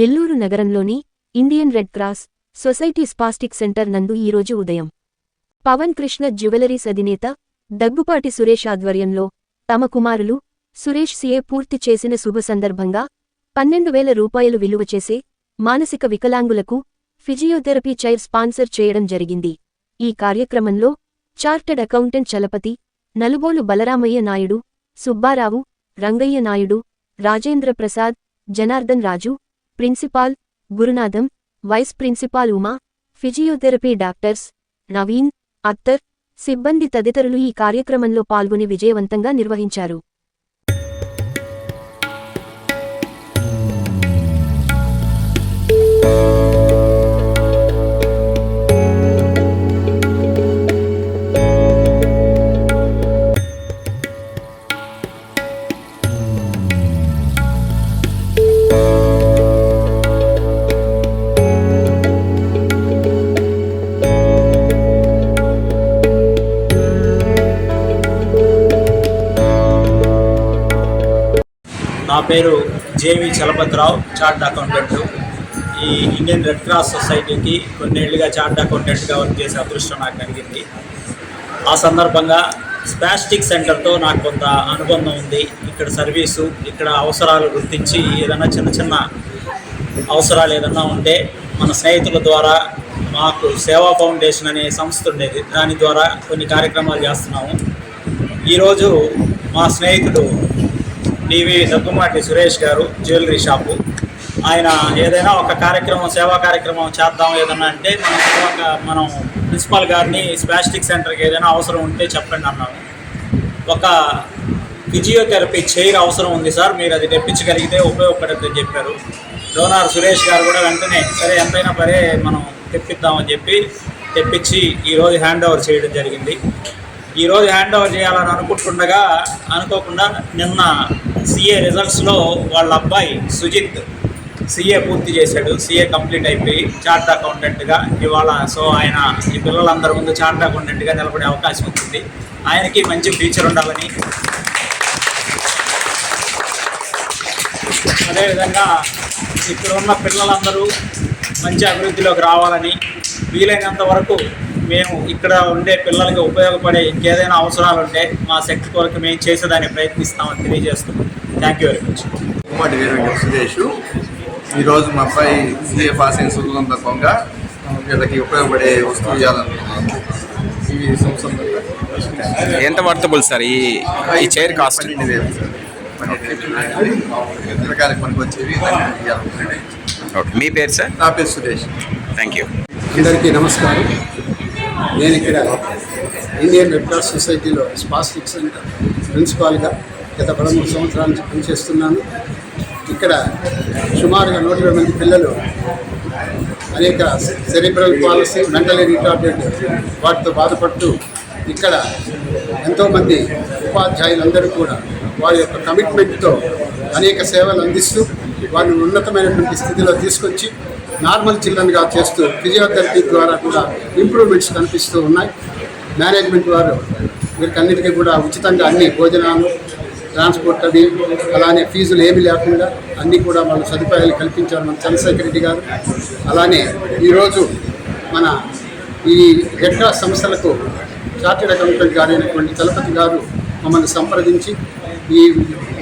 నెల్లూరు నగరంలోని Indian red cross society spastic centre నందు ఈరోజు ఉదయం పవన్ కృష్ణ జ్యువెలరీస్ అధినేత దగ్గుపాటి సురేష్ ఆధ్వర్యంలో తమ కుమారులు సురేష్ సిఏ పూర్తి చేసిన శుభ సందర్భంగా పన్నెండు వేల రూపాయలు విలువ చేసే మానసిక వికలాంగులకు ఫిజియోథెరపీ చైర్ స్పాన్సర్ చేయడం జరిగింది. ఈ కార్యక్రమంలో chartered accountant Chalapathi Nalubolu Balaramaiah Naidu Subbarao Rangaiah Naidu Rajendra Prasad Janardhan Raju principal Gurunatham vice principal Uma physiotherapy doctors Naveen Attar సిబ్బంది తదితరులు ఈ కార్యక్రమంలో పాల్గొని విజయవంతంగా నిర్వహించారు. నా పేరు J V Chalapathirao chart accountant. ఈ ఇండియన్ రెడ్ క్రాస్ సొసైటీకి కొన్నేళ్ళుగా చార్ట్ అకౌంటెంట్గా వర్క్ చేసే అదృష్టం నాకు కలిగింది. ఆ సందర్భంగా స్పాస్టిక్ సెంటర్తో నాకు కొంత అనుబంధం ఉంది. ఇక్కడ సర్వీసు ఇక్కడ అవసరాలు గుర్తించి ఏదైనా చిన్న చిన్న అవసరాలు ఏదన్నా ఉంటే మన స్నేహితుల ద్వారా మాకు సేవా ఫౌండేషన్ అనే సంస్థ ఉండేది. దాని ద్వారా కొన్ని కార్యక్రమాలు చేస్తున్నాము. ఈరోజు మా స్నేహితుడు డివి దగ్గుమాటి సురేష్ గారు జ్యువెలరీ షాపు. ఆయన ఏదైనా ఒక కార్యక్రమం సేవా కార్యక్రమం చేద్దాం ఏదన్నా అంటే మనం మనం ప్రిన్సిపాల్ గారిని స్పాస్టిక్ సెంటర్కి ఏదైనా అవసరం ఉంటే చెప్పండి అన్నాము ఒక ఫిజియోథెరపీ చైర్ అవసరం ఉంది సార్ మీరు అది తెప్పించగలిగితే ఉపయోగపడుతుందని చెప్పారు. డోనార్ సురేష్ గారు కూడా వెంటనే సరే ఎంతైనా పరే మనం తెప్పిద్దామని చెప్పి తెప్పించి ఈరోజు హ్యాండ్ ఓవర్ చేయడం జరిగింది. ఈరోజు హ్యాండ్ ఓవర్ చేయాలని అనుకుంటుండగా అనుకోకుండా నిన్న సిఏ రిజల్ట్స్లో వాళ్ళ అబ్బాయి సుజిత్ సిఏ పూర్తి చేశాడు. సిఏ కంప్లీట్ అయిపోయి చార్ట్ అకౌంటెంట్గా ఇవాళ సో ఆయన ఈ పిల్లలందరి ముందు చార్ట్ అకౌంటెంట్గా నిలబడే అవకాశం ఉంటుంది. ఆయనకి మంచి ఫ్యూచర్ ఉండాలని అదేవిధంగా ఇక్కడ ఉన్న పిల్లలందరూ మంచి అభివృద్ధిలోకి రావాలని వీలైనంత వరకు మేము ఇక్కడ ఉండే పిల్లలకి ఉపయోగపడే ఇంకేదైనా అవసరాలు ఉంటే మా శక్తి కొరకు మేము చేసేదాన్ని ప్రయత్నిస్తామని తెలియజేస్తున్నాం థ్యాంక్ యూ వెరీ మచ్ ఉమ్మడి సురేష్ ఈరోజు మా అబ్బాయి సీఏ పాస్ అయిన సందర్భంగా వీళ్ళకి ఉపయోగపడే వస్తువు సంవత్సరంగా ఎంత వర్తబుల్ సార్ ఈ ఈ చైర్ కాస్ట్ పనికి వచ్చేవి మీ పేరు సార్ నా పేరు సురేష్. థ్యాంక్ యూ అందరికీ నమస్కారం. నేను ఇక్కడ ఇండియన్ రెడ్ క్రాస్ సొసైటీలో స్పాస్టిక్ సెంటర్ ప్రిన్సిపాల్గా గత పదమూడు సంవత్సరాల నుంచి పనిచేస్తున్నాను. ఇక్కడ సుమారుగా నూట ఇరవై మంది పిల్లలు అనేక సెరిబ్రల్ పాలసీ మెంటలీ రిటార్డెడ్ వాటితో బాధపడుతూ ఇక్కడ ఎంతోమంది ఉపాధ్యాయులందరూ కూడా వారి యొక్క కమిట్మెంట్తో అనేక సేవలు అందిస్తూ వారిని ఉన్నతమైనటువంటి స్థితిలో తీసుకొచ్చి నార్మల్ చిల్డ్రన్గా చేస్తూ ఫిజియోథెరపీ ద్వారా కూడా ఇంప్రూవ్మెంట్స్ కనిపిస్తూ ఉన్నాయి. మేనేజ్మెంట్ వారు వీరికన్నిటికీ కూడా ఉచితంగా అన్ని భోజనాలు ట్రాన్స్పోర్ట్ అవి అలానే ఫీజులు ఏమీ లేకుండా అన్నీ కూడా వాళ్ళు సదుపాయాలు కల్పించారు మన చంద్రశేఖర్ రెడ్డి గారు. అలానే ఈరోజు మన ఈ రెడ్ సంస్థలకు చార్టెడ్ అకౌంటెంట్ గారు అయినటువంటి చలపతి గారు మమ్మల్ని సంప్రదించి ఈ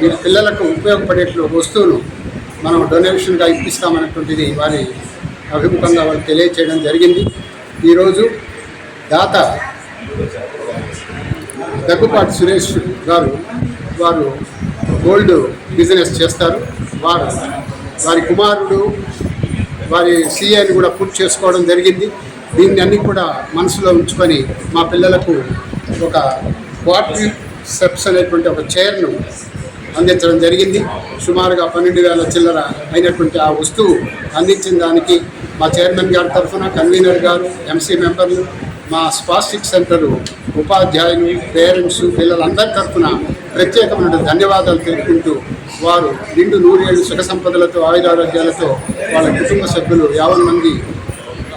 వీరి పిల్లలకు ఉపయోగపడేట్లు వస్తువులు మనం డొనేషన్గా ఇప్పిస్తామన్నటువంటిది వారి అభిముఖంగా వాళ్ళు తెలియచేయడం జరిగింది. ఈరోజు దాత దగ్గుపాటి సురేష్ గారు వారు గోల్డ్ బిజినెస్ చేస్తారు. వారు వారి కుమారుడు వారి సీఏని కూడా పూర్తి చేసుకోవడం జరిగింది. దీన్ని అన్ని కూడా మనసులో ఉంచుకొని మా పిల్లలకు ఒక క్వార్టర్ సెప్స్ అనేటువంటి ఒక చైర్ను అందించడం జరిగింది. సుమారుగా పన్నెండు వేల చిల్లర అయినటువంటి ఆ వస్తువు అందించిన దానికి మా చైర్మన్ గారి తరఫున కన్వీనర్ గారు ఎంసీ మెంబర్లు మా స్పాస్టిక్ సెంటర్ ఉపాధ్యాయులు పేరెంట్స్ పిల్లలందరి తరఫున ప్రత్యేకమైన ధన్యవాదాలు తెలుపుకుంటూ వారు నిండు నూరేళ్ళు సుఖ సంపదలతో ఆయురారోగ్యాలతో వాళ్ళ కుటుంబ సభ్యులు యావన్ మంది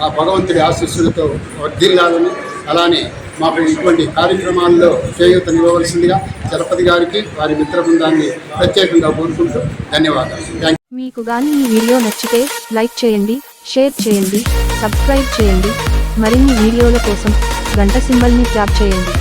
ఆ భగవంతుడి ఆశీస్సులతో వర్ధిల్లాలని అలానే మాకు ఇటువంటి కార్యక్రమాల్లో చేయూతనివ్వవలసిందిగా చలపతి గారికి వారి మిత్ర బృందాన్ని ప్రత్యేకంగా కోరుకుంటూ ధన్యవాదాలు. మీకు గాని ఈ వీడియో నచ్చితే లైక్ చేయండి షేర్ చేయండి సబ్స్క్రైబ్ చేయండి. మరిన్ని వీడియోల కోసం గంట సింబల్ని ట్యాప్ చేయండి.